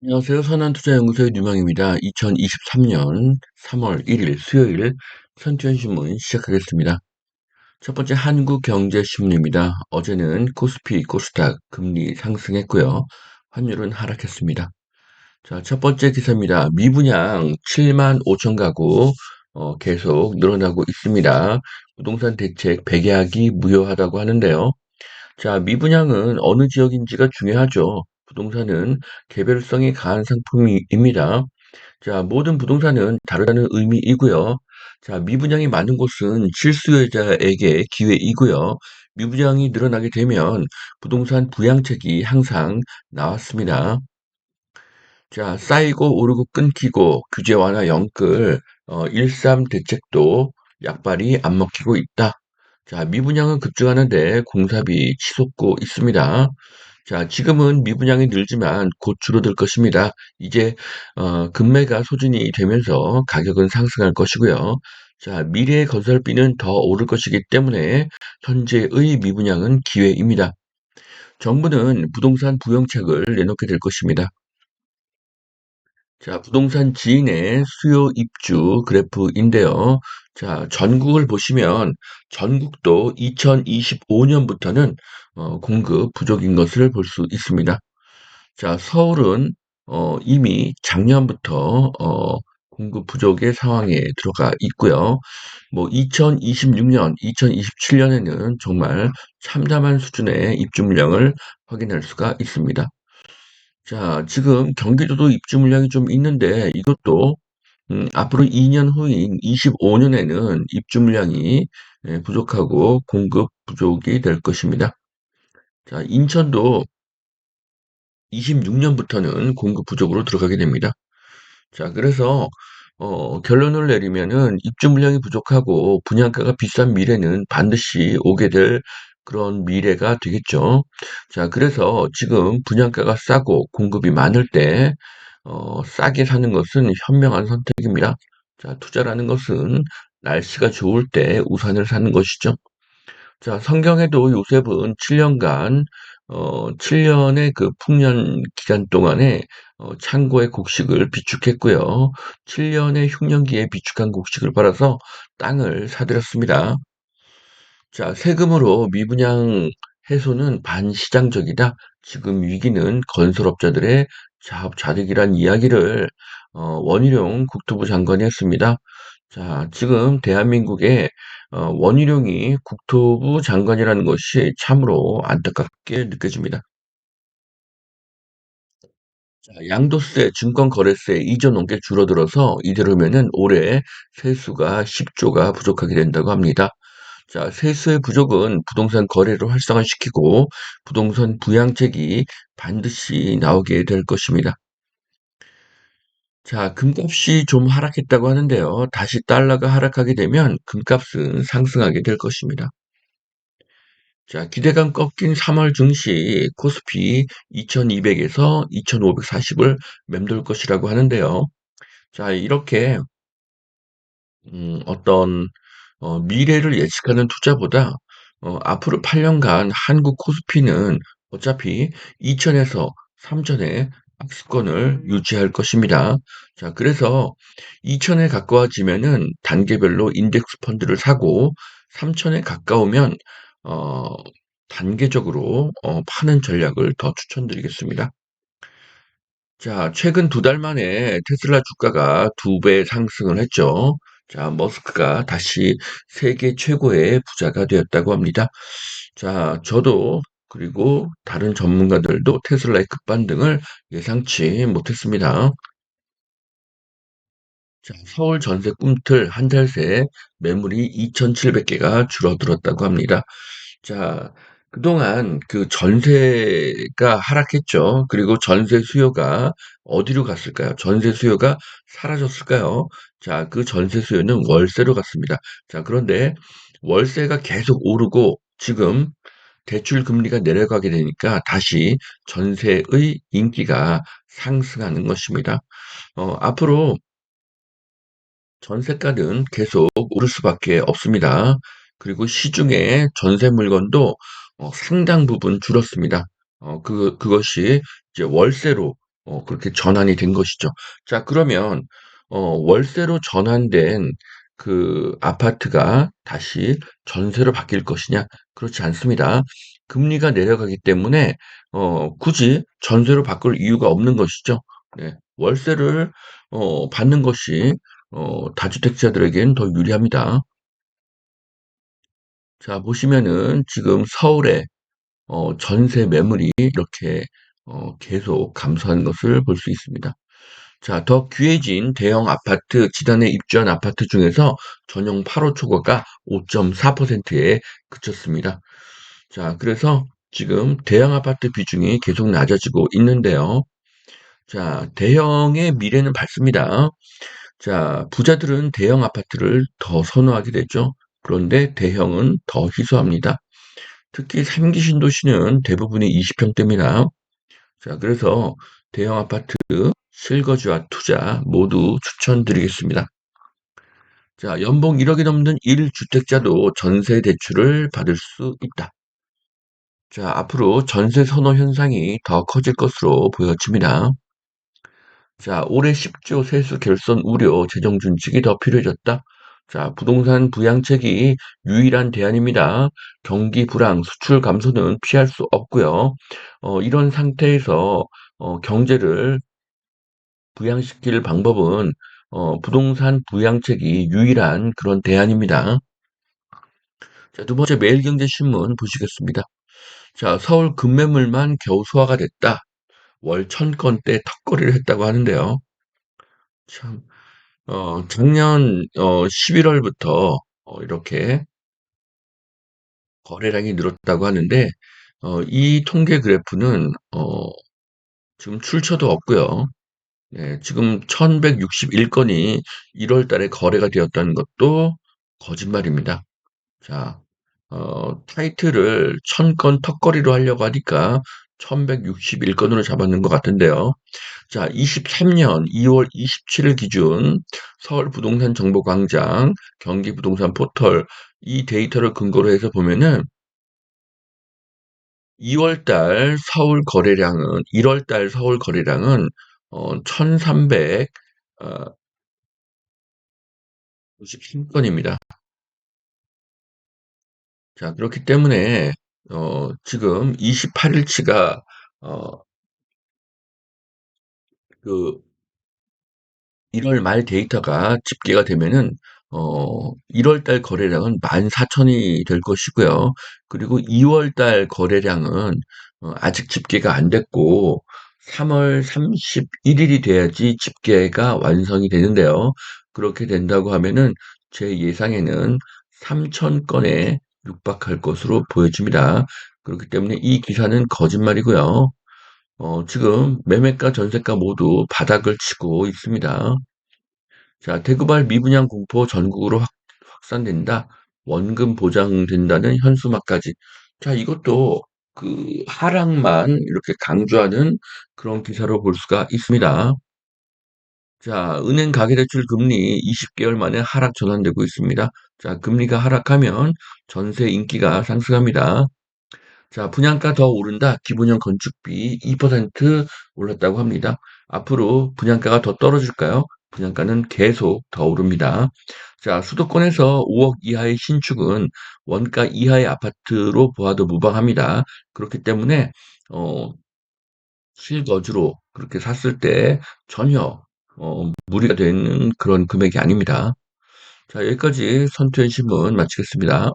안녕하세요. 선한투자연구소의 유망입니다. 2023년 3월 1일 수요일 선투연신문 시작하겠습니다. 첫 번째 한국경제신문입니다. 어제는 코스피, 코스닥 금리 상승했고요. 환율은 하락했습니다. 자, 첫 번째 기사입니다. 미분양 7만 5천 가구 어, 계속 늘어나고 있습니다. 부동산 대책 백약이 무효하다고 하는데요. 자, 미분양은 어느 지역인지가 중요하죠. 부동산은 개별성이 강한 상품입니다. 자, 모든 부동산은 다르다는 의미이고요. 자, 미분양이 많은 곳은 실수요자에게 기회이고요. 미분양이 늘어나게 되면 부동산 부양책이 항상 나왔습니다. 자, 쌓이고 오르고 끊기고 규제 완화 영끌, 어, 1.3 대책도 약발이 안 먹히고 있다. 자, 미분양은 급증하는데 공사비 치솟고 있습니다. 자, 지금은 미분양이 늘지만 곧 줄어들 것입니다. 이제 어, 금매가 소진이 되면서 가격은 상승할 것이고요. 자, 미래의 건설비는 더 오를 것이기 때문에 현재의 미분양은 기회입니다. 정부는 부동산 부영책을 내놓게 될 것입니다. 자, 부동산 지인의 수요 입주 그래프인데요. 자, 전국을 보시면 전국도 2025년부터는 어, 공급 부족인 것을 볼 수 있습니다. 자, 서울은 어, 이미 작년부터 어, 공급 부족의 상황에 들어가 있고요. 뭐 2026년, 2027년에는 정말 참담한 수준의 입주 물량을 확인할 수가 있습니다. 자, 지금 경기도도 입주 물량이 좀 있는데 이것도 음, 앞으로 2년 후인 25년에는 입주 물량이 예, 부족하고 공급 부족이 될 것입니다. 자, 인천도 26년부터는 공급 부족으로 들어가게 됩니다. 자, 그래서 어, 결론을 내리면은 입주 물량이 부족하고 분양가가 비싼 미래는 반드시 오게 될 그런 미래가 되겠죠. 자, 그래서 지금 분양가가 싸고 공급이 많을 때 어, 싸게 사는 것은 현명한 선택입니다. 자, 투자라는 것은 날씨가 좋을 때 우산을 사는 것이죠. 자, 성경에도 요셉은 7년간, 어, 7년의 그 풍년 기간 동안에 어, 창고의 곡식을 비축했고요. 7년의 흉년기에 비축한 곡식을 팔아서 땅을 사들였습니다. 자, 세금으로 미분양 해소는 반시장적이다. 지금 위기는 건설업자들의 자업자득이란 이야기를 어, 원희룡 국토부 장관이 했습니다. 자, 지금 대한민국의 어, 원희룡이 국토부 장관이라는 것이 참으로 안타깝게 느껴집니다. 자, 양도세, 증권거래세 이전 온게 줄어들어서 이대로면은 올해 세수가 10조가 부족하게 된다고 합니다. 자, 세수의 부족은 부동산 거래를 활성화시키고 부동산 부양책이 반드시 나오게 될 것입니다. 자, 금값이 좀 하락했다고 하는데요. 다시 달러가 하락하게 되면 금값은 상승하게 될 것입니다. 자, 기대감 꺾인 3월 증시 코스피 2200에서 2540을 맴돌 것이라고 하는데요. 자, 이렇게 음, 어떤 어, 미래를 예측하는 투자보다 어, 앞으로 8년간 한국 코스피는 어차피 2000에서 3000의 박스권을 유지할 것입니다. 자, 그래서 2000에 가까워지면은 단계별로 인덱스 펀드를 사고 3000에 가까우면 어, 단계적으로 어, 파는 전략을 더 추천드리겠습니다. 자, 최근 두 달 만에 테슬라 주가가 두 배 상승을 했죠. 자, 머스크가 다시 세계 최고의 부자가 되었다고 합니다. 자, 저도 그리고 다른 전문가들도 테슬라의 급반등을 예상치 못했습니다. 자, 서울 전세 꿈틀 한 달 새 매물이 2,700개가 줄어들었다고 합니다. 자, 그동안 그 전세가 하락했죠. 그리고 전세 수요가 어디로 갔을까요? 전세 수요가 사라졌을까요? 자, 그 전세 수요는 월세로 갔습니다. 자, 그런데 월세가 계속 오르고 지금 대출 금리가 내려가게 되니까 다시 전세의 인기가 상승하는 것입니다. 어, 앞으로 전세가는 계속 오를 수밖에 없습니다. 그리고 시중에 전세 물건도 어, 상당 부분 줄었습니다. 어, 그, 그것이 이제 월세로 어 그렇게 전환이 된 것이죠. 자 그러면 어 월세로 전환된 그 아파트가 다시 전세로 바뀔 것이냐? 그렇지 않습니다. 금리가 내려가기 때문에 어 굳이 전세로 바꿀 이유가 없는 것이죠. 네. 월세를 어 받는 것이 어 다주택자들에겐 더 유리합니다. 자 보시면은 지금 서울의 어 전세 매물이 이렇게 어 계속 감소하는 것을 볼 수 있습니다. 자, 더 귀해진 대형 아파트, 지단에 입주한 아파트 중에서 전용 8호 초과가 5.4%에 그쳤습니다. 자, 그래서 지금 대형 아파트 비중이 계속 낮아지고 있는데요. 자, 대형의 미래는 밝습니다. 자, 부자들은 대형 아파트를 더 선호하게 되죠. 그런데 대형은 더 희소합니다. 특히 3기 신도시는 대부분이 20평대입니다. 자, 그래서 대형 아파트 실거주와 투자 모두 추천드리겠습니다. 자, 연봉 1억이 넘는 1주택자도 전세 대출을 받을 수 있다. 자, 앞으로 전세 선호 현상이 더 커질 것으로 보여집니다. 자, 올해 10조 세수 결손 우려 재정 준칙이 더 필요해졌다. 자, 부동산 부양책이 유일한 대안입니다. 경기 불황, 수출 감소는 피할 수 없고요. 어, 이런 상태에서 어, 경제를 부양시킬 방법은 어, 부동산 부양책이 유일한 그런 대안입니다. 자, 두 번째 매일경제신문 보시겠습니다. 자, 서울 급매물만 겨우 소화가 됐다. 월 천 건대 턱걸이를 했다고 하는데요. 참, 어, 작년 어, 11월부터 어, 이렇게 거래량이 늘었다고 하는데 어, 이 통계 그래프는 어, 지금 출처도 없고요. 네, 지금 1161건이 1월 달에 거래가 되었다는 것도 거짓말입니다. 자, 어, 타이틀을 1000건 턱걸이로 하려고 하니까 1161건으로 잡았는 것 같은데요. 자, 23년 2월 27일 기준 서울 부동산 정보 광장, 경기 부동산 포털 이 데이터를 근거로 해서 보면은 2월 달 서울 거래량은 1월 달 서울 거래량은 어, 1300 어, 93건입니다. 자, 그렇기 때문에 어, 지금 28일치가 어, 그 1월 말 데이터가 집계가 되면은 어 1월 달 거래량은 14,000이 될 것이고요. 그리고 2월 달 거래량은 어 아직 집계가 안 됐고 3월 31일이 돼야지 집계가 완성이 되는데요. 그렇게 된다고 하면은 제 예상에는 3,000 건에 육박할 것으로 보여집니다. 그렇기 때문에 이 기사는 거짓말이고요. 어 지금 매매가 전세가 모두 바닥을 치고 있습니다. 자, 대구발 미분양 공포 전국으로 확, 확산된다. 원금 보장된다는 현수막까지. 자, 이것도 그 하락만 이렇게 강조하는 그런 기사로 볼 수가 있습니다. 자, 은행 가계대출 금리 20개월 만에 하락 전환되고 있습니다. 자, 금리가 하락하면 전세 인기가 상승합니다. 자, 분양가 더 오른다. 기본형 건축비 2% 올랐다고 합니다. 앞으로 분양가가 더 떨어질까요? 분양가는 계속 더 오릅니다. 자, 수도권에서 5억 이하의 신축은 원가 이하의 아파트로 보아도 무방합니다. 그렇기 때문에 어, 실거주로 그렇게 샀을 때 전혀 어, 무리가 되는 그런 금액이 아닙니다. 자, 여기까지 선투현 신문 마치겠습니다.